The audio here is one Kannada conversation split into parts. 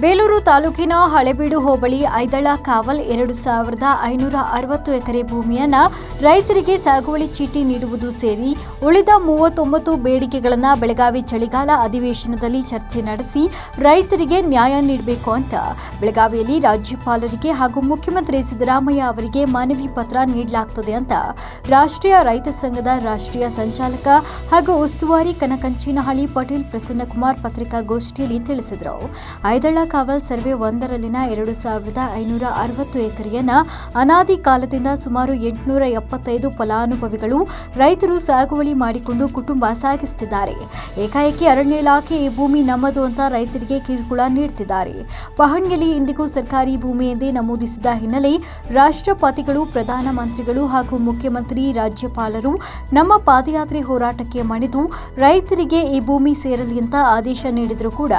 ಬೇಲೂರು ತಾಲೂಕಿನ ಹಳೆಬೀಡು ಹೋಬಳಿ ಐದಳ ಕಾವಲ್ ಎರಡು ಸಾವಿರದ ಐನೂರ ಅರವತ್ತು ಎಕರೆ ಭೂಮಿಯನ್ನು ರೈತರಿಗೆ ಸಾಗುವಳಿ ಚೀಟಿ ನೀಡುವುದು ಸೇರಿ ಉಳಿದ ಮೂವತ್ತೊಂಬತ್ತು ಬೇಡಿಕೆಗಳನ್ನು ಬೆಳಗಾವಿ ಚಳಿಗಾಲ ಅಧಿವೇಶನದಲ್ಲಿ ಚರ್ಚೆ ನಡೆಸಿ ರೈತರಿಗೆ ನ್ಯಾಯ ನೀಡಬೇಕು ಅಂತ. ಬೆಳಗಾವಿಯಲ್ಲಿ ರಾಜ್ಯಪಾಲರಿಗೆ ಹಾಗೂ ಮುಖ್ಯಮಂತ್ರಿ ಸಿದ್ದರಾಮಯ್ಯ ಅವರಿಗೆ ಮನವಿ ಪತ್ರ ನೀಡಲಾಗುತ್ತದೆ ಅಂತ ರಾಷ್ಟ್ರೀಯ ರೈತ ಸಂಘದ ರಾಷ್ಟ್ರೀಯ ಸಂಚಾಲಕ ಹಾಗೂ ಉಸ್ತುವಾರಿ ಕನಕಂಚಿನಹಳ್ಳಿ ಪಟೇಲ್ ಪ್ರಸನ್ನಕುಮಾರ್ ಪತ್ರಿಕಾಗೋಷ್ಠಿಯಲ್ಲಿ ತಿಳಿಸಿದರು. ಐದಳ ಕಾವಲ್ ಸರ್ವೆ ಒಂದರಲ್ಲಿನ ಎರಡು ಸಾವಿರದ ಐನೂರ ಅರವತ್ತು ಎಕರೆಯನ್ನ ಅನಾದಿ ಕಾಲದಿಂದ ಸುಮಾರು ಎಂಟುನೂರ ಎಪ್ಪತ್ತೈದು ಫಲಾನುಭವಿಗಳು ರೈತರು ಸಾಗುವಳಿ ಮಾಡಿಕೊಂಡು ಕುಟುಂಬ ಸಾಗಿಸುತ್ತಿದ್ದಾರೆ. ಏಕಾಏಕಿ ಅರಣ್ಯ ಇಲಾಖೆ ಈ ಭೂಮಿ ನಮ್ಮದು ಅಂತ ರೈತರಿಗೆ ಕಿರುಕುಳ ನೀಡುತ್ತಿದ್ದಾರೆ ಪಹಣಿಯಲ್ಲಿ ಇಂದಿಗೂ ಸರ್ಕಾರಿ ಭೂಮಿ ಎಂದೇ ನಮೂದಿಸಿದ ಹಿನ್ನೆಲೆ ರಾಷ್ಟ್ರಪತಿಗಳು ಪ್ರಧಾನಮಂತ್ರಿಗಳು ಹಾಗೂ ಮುಖ್ಯಮಂತ್ರಿ, ರಾಜ್ಯಪಾಲರು ನಮ್ಮ ಪಾದಯಾತ್ರೆ ಹೋರಾಟಕ್ಕೆ ಮಣಿದು ರೈತರಿಗೆ ಈ ಭೂಮಿ ಸೇರಲಿ ಅಂತ ಆದೇಶ ನೀಡಿದರೂ ಕೂಡ.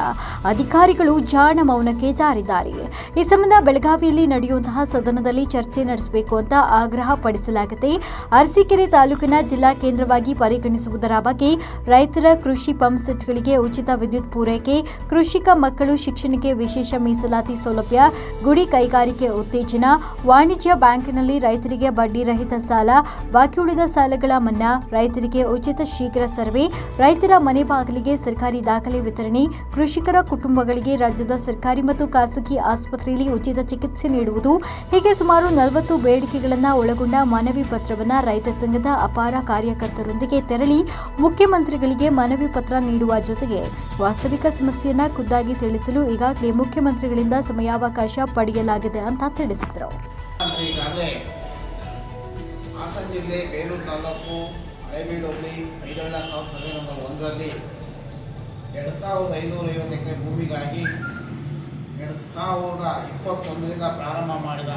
ಅಧಿಕಾರಿಗಳು ಜಾಣ ಮೌನಕ್ಕೆ ಜಾರಿದ್ದಾರೆ. ಈ ಸಂಬಂಧ ಬೆಳಗಾವಿಯಲ್ಲಿ ನಡೆಯುವಂತಹ ಸದನದಲ್ಲಿ ಚರ್ಚೆ ನಡೆಸಬೇಕು ಅಂತ ಆಗ್ರಹ ಪಡಿಸಲಾಗಿದೆ ಅರಸೀಕೆರೆ ತಾಲೂಕಿನ ಜಿಲ್ಲಾ ಕೇಂದ್ರವಾಗಿ ಪರಿಗಣಿಸುವುದರ ಬಗ್ಗೆ ರೈತರ ಕೃಷಿ ಪಂಪ್ ಸೆಟ್ಗಳಿಗೆ ಉಚಿತ ವಿದ್ಯುತ್ ಪೂರೈಕೆ, ಕೃಷಿಕ ಮಕ್ಕಳು ಶಿಕ್ಷಣಕ್ಕೆ ವಿಶೇಷ ಮೀಸಲಾತಿ ಸೌಲಭ್ಯ, ಗುಡಿ ಕೈಗಾರಿಕೆ ಉತ್ತೇಜನ, ವಾಣಿಜ್ಯ ಬ್ಯಾಂಕಿನಲ್ಲಿ ರೈತರಿಗೆ ಬಡ್ಡಿ ರಹಿತ ಸಾಲ, ಬಾಕಿ ಉಳಿದ ಸಾಲಗಳ ಮನ್ನಾ, ರೈತರಿಗೆ ಉಚಿತ ಶೀಘ್ರ ಸರ್ವೆ, ರೈತರ ಮನೆ ಬಾಗಿಲಿಗೆ ಸರ್ಕಾರಿ ದಾಖಲೆ ವಿತರಣೆ, ಕೃಷಿಕರ ಕುಟುಂಬಗಳಿಗೆ ರಾಜ್ಯದ ಸರ್ಕಾರಿ ಮತ್ತು ಖಾಸಗಿ ಆಸ್ಪತ್ರೆಯಲ್ಲಿ ಉಚಿತ ಚಿಕಿತ್ಸೆ ನೀಡುವುದು, ಹೀಗೆ ಸುಮಾರು ನಲವತ್ತು ಬೇಡಿಕೆಗಳನ್ನು ಒಳಗೊಂಡ ಮನವಿ ಪತ್ರವನ್ನು ರೈತ ಸಂಘದ ಅಪಾರ ಕಾರ್ಯಕರ್ತರೊಂದಿಗೆ ತೆರಳಿ ಮುಖ್ಯಮಂತ್ರಿಗಳಿಗೆ ಮನವಿ ಪತ್ರ ನೀಡುವ ಜೊತೆಗೆ ವಾಸ್ತವಿಕ ಸಮಸ್ಯೆಯನ್ನ ಖುದ್ದಾಗಿ ತಿಳಿಸಲು ಈಗಾಗಲೇ ಮುಖ್ಯಮಂತ್ರಿಗಳಿಂದ ಸಮಯಾವಕಾಶ ಪಡೆಯಲಾಗಿದೆ ಅಂತ ತಿಳಿಸಿದರು. ಹಾಸನ ಜಿಲ್ಲೆ ಬೇಲೂರು ತಾಲೂಕು ಹಳೇಬೀಡು ಹೋಬಳಿ ಐದಳ್ಳ ಕಾವು ಸರ್ವೆ ನಂಬರ್ ಒಂದರಲ್ಲಿ ಎರಡು ಸಾವಿರದ ಐನೂರ ಐವತ್ತು ಎಕರೆ ಭೂಮಿಗಾಗಿ ಎರಡು ಸಾವಿರದ ಇಪ್ಪತ್ತೊಂದರಿಂದ ಪ್ರಾರಂಭ ಮಾಡಿದ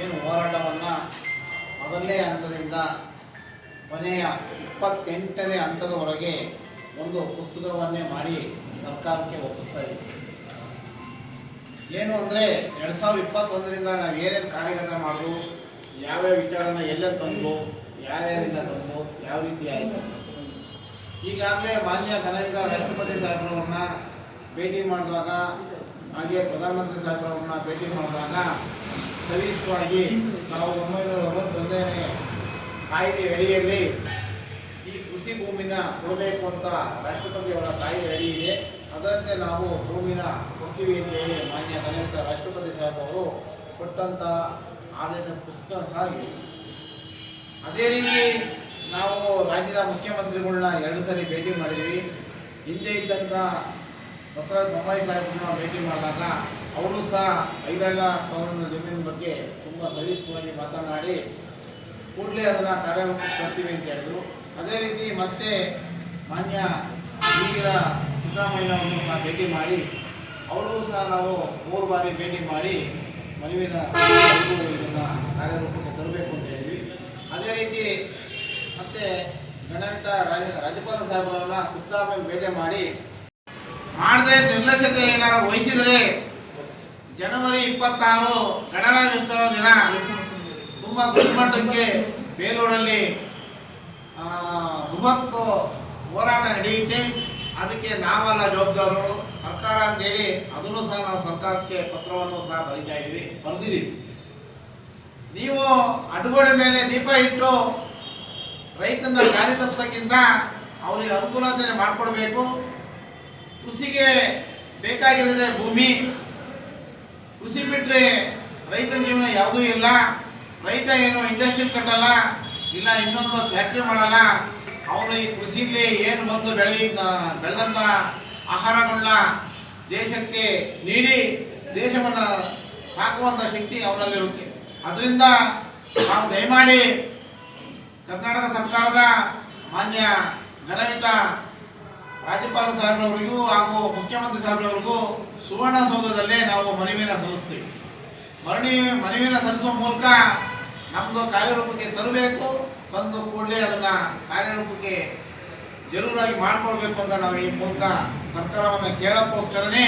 ಏನು ಹೋರಾಟವನ್ನು ಮೊದಲನೇ ಹಂತದಿಂದ ಕೊನೆಯ ಇಪ್ಪತ್ತೆಂಟನೇ ಹಂತದವರೆಗೆ ಒಂದು ಪುಸ್ತಕವನ್ನೇ ಮಾಡಿ ಸರ್ಕಾರಕ್ಕೆ ಒಪ್ಪಿಸ್ತಾ ಇದ್ದೀವಿ ಏನು ಅಂದರೆ ಎರಡು ಸಾವಿರದ ಇಪ್ಪತ್ತೊಂದರಿಂದ ನಾವು ಏನೇನು ಕಾರ್ಯಗತ ಮಾಡೋದು ಯಾವ್ಯಾವ ವಿಚಾರನ ಎಲ್ಲೇ ತಂದು ಯಾರ್ಯಾರಿಂದ ತಂದು ಯಾವ ರೀತಿ ಆಯಿತು. ಈಗಾಗಲೇ ಮಾನ್ಯ ಕಲಾವಿದ ರಾಷ್ಟ್ರಪತಿ ಸಾಹೇಬ್ರವ್ರನ್ನ ಭೇಟಿ ಮಾಡಿದಾಗ ಹಾಗೆ ಪ್ರಧಾನಮಂತ್ರಿ ಸಾಹೇಬ್ರವ್ರನ್ನ ಭೇಟಿ ಮಾಡಿದಾಗ ಸವಿಸ್ತವಾಗಿ ಸಾವಿರದ ಒಂಬೈನೂರ ಅರವತ್ತೊಂದನೇ ಕಾಯ್ದೆ ಅಡಿಯಲ್ಲಿ ಈ ಕೃಷಿ ಭೂಮಿನ ಕೊಡಬೇಕು ಅಂತ ರಾಷ್ಟ್ರಪತಿಯವರ ಕಾಯ್ದೆ ಅಡಿ ಇದೆ. ಅದರಂತೆ ನಾವು ಭೂಮಿನ ಕೊಡ್ತೀವಿ ಅಂತ ಹೇಳಿ ಮಾನ್ಯ ಘನವಿತ ರಾಷ್ಟ್ರಪತಿ ಸಾಹೇಬ್ ಅವರು ಕೊಟ್ಟಂತ ಆದೇಶ ಪುಸ್ತಕ ಸಹ ಅದೇ ರೀತಿ ನಾವು ರಾಜ್ಯದ ಮುಖ್ಯಮಂತ್ರಿಗಳನ್ನ ಎರಡು ಸರಿ ಭೇಟಿ ಮಾಡಿದ್ವಿ ಹಿಂದೆ ಇದ್ದಂಥ ಬಸವರಾಜ ಬೊಮ್ಮಾಯಿ ಸಾಹೇಬ್ರನ್ನ ಭೇಟಿ ಮಾಡಿದಾಗ ಅವರು ಸಹ ಐದಳ್ಳ ಅವರನ್ನ ಜಮೀನು ಬಗ್ಗೆ ತುಂಬ ಸವಿಸ್ವಾಗಿ ಮಾತನಾಡಿ ಕೂಡಲೇ ಅದನ್ನು ಕಾರ್ಯರೂಪಕ್ಕೆ ತರ್ತೀವಿ ಅಂತ ಹೇಳಿದ್ರು. ಅದೇ ರೀತಿ ಮತ್ತೆ ಮಾನ್ಯ ಈಗಿನ ಸಿದ್ದರಾಮಯ್ಯನವರನ್ನು ಸಹ ಭೇಟಿ ಮಾಡಿ, ಅವರು ಸಹ ನಾವು ಮೂರು ಬಾರಿ ಭೇಟಿ ಮಾಡಿ ಮನವಿನ ಇದನ್ನು ಕಾರ್ಯರೂಪಕ್ಕೆ ತರಬೇಕು ಅಂತ ಹೇಳಿದ್ವಿ. ಅದೇ ರೀತಿ ಮತ್ತೆ ರಾಜ ರಾಜ್ಯಪಾಲ ಸಾಹೇಬರನ್ನು ಖುದ್ದಾಗಿ ಭೇಟಿ ಮಾಡಿ ಮಾಡದೆ ನಿರ್ಲಕ್ಷ್ಯತೆ ಏನಾದ್ರು ವಹಿಸಿದರೆ ಜನವರಿ ಇಪ್ಪತ್ತಾರು ಗಣರಾಜ್ಯೋತ್ಸವ ದಿನ. ತುಂಬ ಗುಣಮಟ್ಟಕ್ಕೆ ಮಟ್ಟಕ್ಕೆ ಬೇಲೂರಲ್ಲಿ ಬೃಹತ್ ಹೋರಾಟ ನಡೆಯುತ್ತೆ. ಅದಕ್ಕೆ ನಾವೆಲ್ಲ ಜವಾಬ್ದಾರರು. ಸರ್ಕಾರ ಅಂತೇಳಿ ಅದನ್ನು ಸಹ ನಾವು ಸರ್ಕಾರಕ್ಕೆ ಪತ್ರವನ್ನು ಸಹ ಬರೀತಾ ಇದೀವಿ ಬರೆದಿದ್ದೀವಿ. ನೀವು ಅಡುಗೋಡೆ ಮೇಲೆ ದೀಪ ಇಟ್ಟು ರೈತನ ತಪ್ಪಿಸೋಕ್ಕಿಂತ ಅವರಿಗೆ ಅನುಕೂಲತೆ ಮಾಡಿಕೊಡ್ಬೇಕು. ಕೃಷಿಗೆ ಬೇಕಾಗಿರೋದೇ ಭೂಮಿ. ಕೃಷಿ ಬಿಟ್ಟರೆ ರೈತನ ಜೀವನ ಯಾವುದೂ ಇಲ್ಲ. ರೈತ ಏನು ಇಂಡಸ್ಟ್ರಿ ಕಟ್ಟಲ್ಲ, ಇಲ್ಲ ಇನ್ನೊಂದು ಫ್ಯಾಕ್ಟ್ರಿ ಮಾಡಲ್ಲ. ಅವನು ಈ ಕೃಷಿಯಲ್ಲಿ ಏನು ಬಂದು ಬೆಳೆಯ ಬೆಳೆದಂಥ ಆಹಾರಗಳನ್ನ ದೇಶಕ್ಕೆ ನೀಡಿ, ದೇಶವನ್ನು ಸಾಕುವಂಥ ಶಕ್ತಿ ಅವರಲ್ಲಿರುತ್ತೆ. ಅದರಿಂದ ನಾವು ದಯಮಾಡಿ ಕರ್ನಾಟಕ ಸರ್ಕಾರದ ಮಾನ್ಯ ಘನವಿತ ರಾಜ್ಯಪಾಲ ಸಾಹೇಬ್ರವರಿಗೂ ಹಾಗೂ ಮುಖ್ಯಮಂತ್ರಿ ಸಾಹೇಬ್ರವರಿಗೂ ಸುವರ್ಣಸೌಧದಲ್ಲೇ ನಾವು ಮನವಿನ ಸಲ್ಲಿಸ್ತೀವಿ. ಮರಣಿ ಮನವಿನ ಸಲ್ಲಿಸುವ ಮೂಲಕ ನಮ್ಮದು ಕಾರ್ಯರೂಪಕ್ಕೆ ತರಬೇಕು, ತಂದು ಕೂಡಲೇ ಅದನ್ನು ಕಾರ್ಯರೂಪಕ್ಕೆ ಜರೂರಾಗಿ ಮಾಡಿಕೊಳ್ಬೇಕು ಅಂತ ನಾವು ಈ ಮೂಲಕ ಸರ್ಕಾರವನ್ನು ಕೇಳೋಕ್ಕೋಸ್ಕರನೇ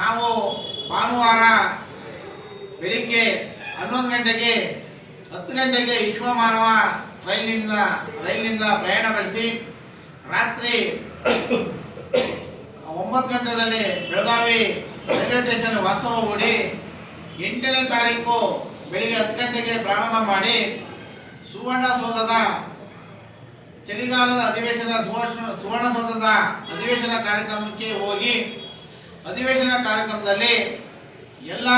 ನಾವು ಭಾನುವಾರ ಬೆಳಿಗ್ಗೆ ಹನ್ನೊಂದು ಗಂಟೆಗೆ, ಹತ್ತು ಗಂಟೆಗೆ ವಿಶ್ವಮಾನವ ರೈಲಿನಿಂದ ರೈಲಿನಿಂದ ಪ್ರಯಾಣ ಬೆಳೆಸಿ, ರಾತ್ರಿ ಒಂಬತ್ತು ಗಂಟೆದಲ್ಲಿ ಬೆಳಗಾವಿ ರೈಲ್ವೆ ಸ್ಟೇಷನ್ ವಾಸ್ತವ ಹೂಡಿ ಎಂಟನೇ ತಾರೀಕು ಬೆಳಿಗ್ಗೆ ಹತ್ತು ಗಂಟೆಗೆ ಪ್ರಾರಂಭ ಮಾಡಿ ಸುವರ್ಣಸೌಧದ ಚಳಿಗಾಲದ ಅಧಿವೇಶನ ಸುವರ್ಣ ಸುವರ್ಣಸೌಧದ ಅಧಿವೇಶನ ಕಾರ್ಯಕ್ರಮಕ್ಕೆ ಹೋಗಿ ಅಧಿವೇಶನ ಕಾರ್ಯಕ್ರಮದಲ್ಲಿ ಎಲ್ಲ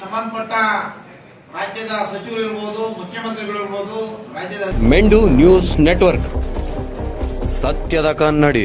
ಸಂಬಂಧಪಟ್ಟ ರಾಜ್ಯದ ಸಚಿವರು ಇರ್ಬೋದು, ಮುಖ್ಯಮಂತ್ರಿಗಳು ಇರ್ಬೋದು, ರಾಜ್ಯದ ಮೆಂಡು ನ್ಯೂಸ್ ನೆಟ್ವರ್ಕ್. ಸತ್ಯದ ಕನ್ನಡಿ.